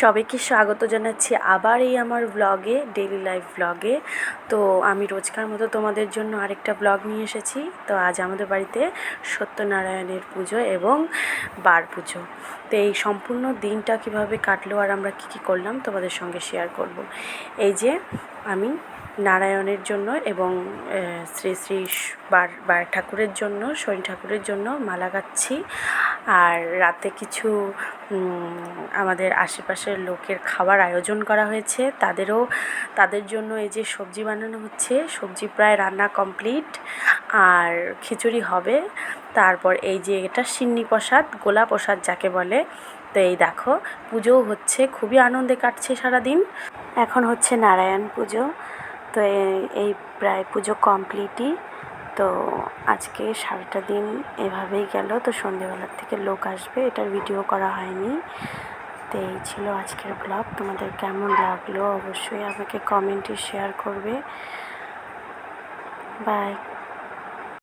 সবাইকে স্বাগত জানাচ্ছি আবার এই আমার ব্লগে ডেইলি লাইফ ব্লগে তো আমি রোজকার মতো তোমাদের জন্য আরেকটা ব্লগ নিয়ে এসেছি। তো আজ আমাদের বাড়িতে সত্যনারায়ণের পুজো এবং বার পুজো। তো এই সম্পূর্ণ দিনটা কীভাবে কাটলো আর আমরা কী কী করলাম তোমাদের সঙ্গে শেয়ার করব। এই যে আমি নারায়ণের জন্য এবং শ্রী শ্রী বার বার ঠাকুরের জন্য শনি ঠাকুরের জন্য মালা গাচ্ছি। আর রাতে কিছু আমাদের আশেপাশের লোকের খাবার আয়োজন করা হয়েছে। তাদেরও, তাদের জন্য এই যে সবজি বানানো হচ্ছে, সবজি প্রায় রান্না কমপ্লিট। আর খিচুড়ি হবে। তারপর এই যে এটা সিন্নি প্রসাদ, গোলা প্রসাদ যাকে বলে। তো এই দেখো, পুজোও হচ্ছে, খুবই আনন্দে কাটছে সারাদিন। এখন হচ্ছে নারায়ণ পুজো। তো এই প্রায় পুজো কমপ্লিটই। তো আজকে সারাটা দিন এভাবেই গেল। তো সন্ধেবেলার থেকে লোক আসবে, এটার ভিডিও করা হয়নি। তো এই ছিল আজকের ব্লগ তোমাদের কেমন লাগল অবশ্যই আমাকে কমেন্টে শেয়ার করবে। বাই